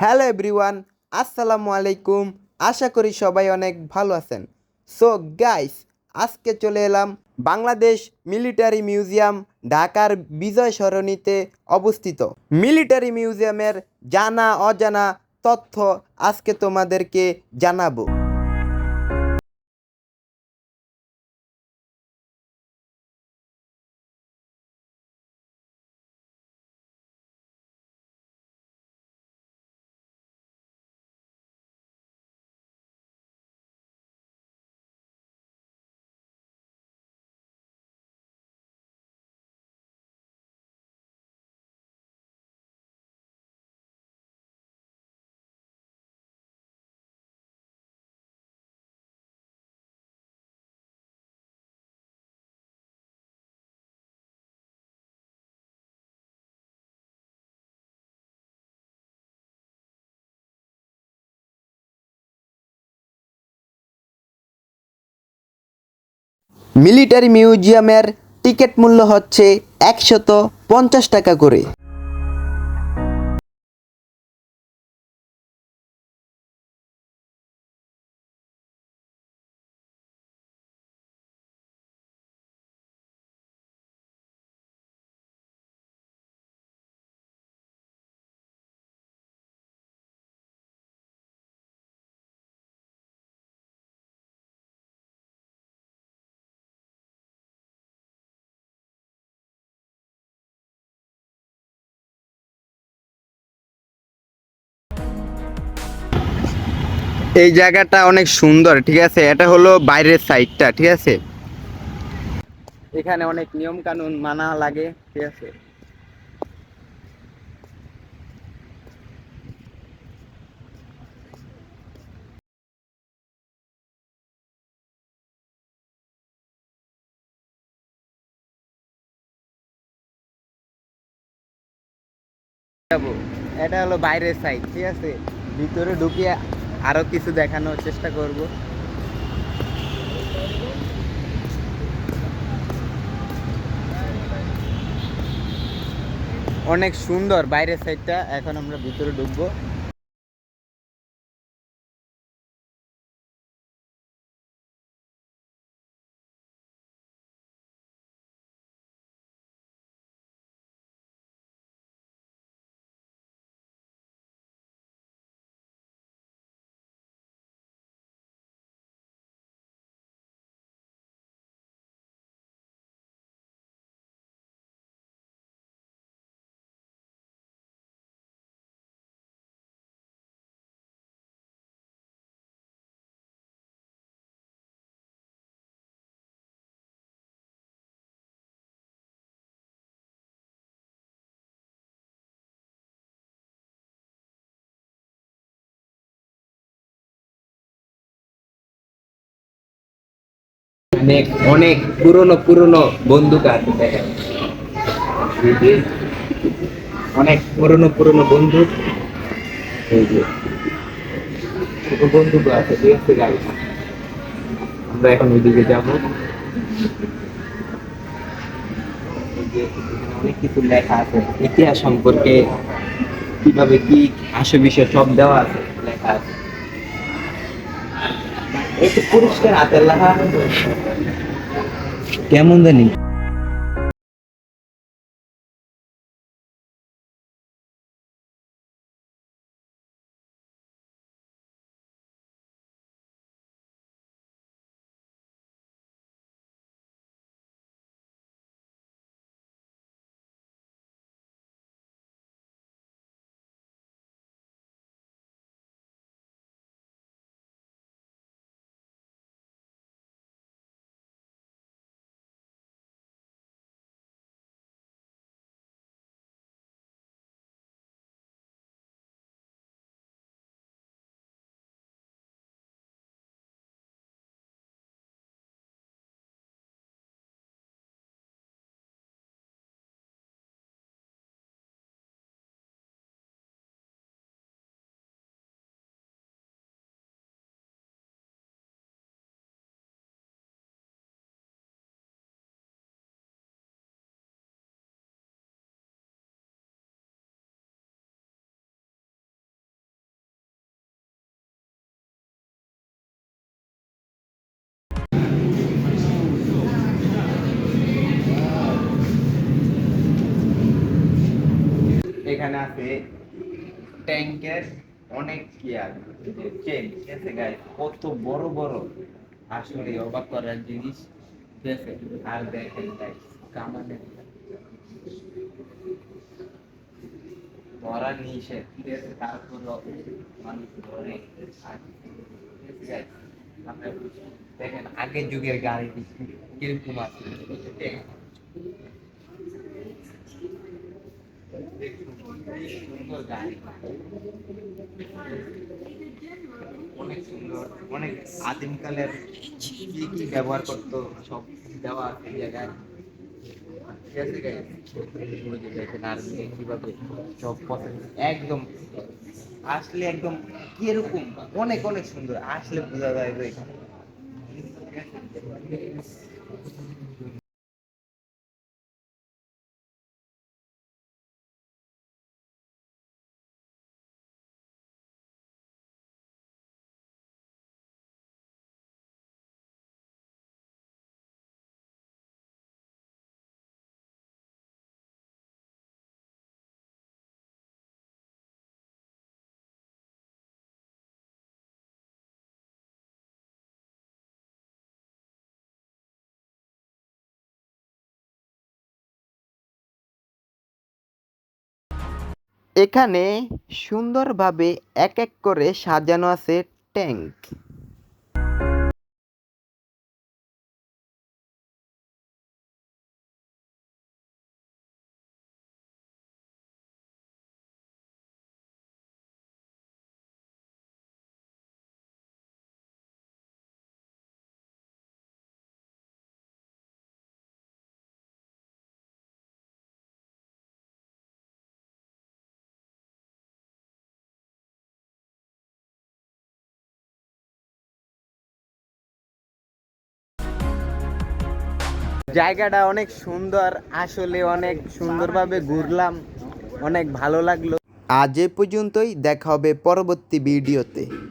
Hello everyone, আসসালামু আলাইকুম। আশা করি সবাই অনেক ভালো আছেন। সো গাইস, আজকে চলে এলাম বাংলাদেশ মিলিটারি মিউজিয়াম ঢাকার বিজয় সরণিতে অবস্থিত। মিলিটারি মিউজিয়ামের জানা অজানা তথ্য আজকে তোমাদেরকে জানাব। মিলিটারি মিউজিয়ামের টিকিট মূল্য হচ্ছে একশত পঞ্চাশ টাকা করে। এই জায়গাটা অনেক সুন্দর, ঠিক আছে? এটা হলো বাইরের সাইডটা ঠিক আছে? এখানে অনেক নিয়ম কানুন মানা লাগে, ঠিক আছে? এটা হলো বাইরের সাইড ঠিক আছে? ভিতরে ঢুকিয়ে আরও কিছু দেখানোর চেষ্টা করব। অনেক সুন্দর বাইরের সাইডটা এখন আমরা ভিতরে ঢুকবো। অনেক অনেক পুরনো পুরনো বন্দুক দেখেন। অনেক পুরনো পুরনো বন্দুক। এই বন্দুক আছে আমরা এখন ওইদিকে যাব। অনেক কিছু লেখা আছে। ইতিহাস সম্পর্কে কীভাবে কি আসে বিষয় সব দেওয়া আছে, লেখা আছে। একটু পরিষ্কার হাতের লেখা কেমন জানি? এখানে আছে ট্যাঙ্কের অনেক গিয়ার চেন ঠিক আছে গাইস কত বড় বড় আসলে অবাক করার জিনিস। আছে আর দেখেন গাইস কামানের ধরা নিষেধ, ঠিক আছে? তারপরও মানুষ ধরে? দেখেন, আগের যুগের গাড়ি কীরকম আছে। অনেক সুন্দর, অনেক আদিমকালের কি কি ব্যবহার করতো, সব দেওয়া জায়গায়। সব একদম আসলে একদম অনেক অনেক সুন্দর। আসলে বোঝা যায় এখানে সুন্দরভাবে এক এক করে সাজানো আছে ট্যাঙ্ক। জায়গাটা অনেক সুন্দর, আসলে অনেক সুন্দরভাবে ঘুরলাম, অনেক ভালো লাগল। আজ এ পর্যন্তই, দেখা হবে পরবর্তী ভিডিওতে।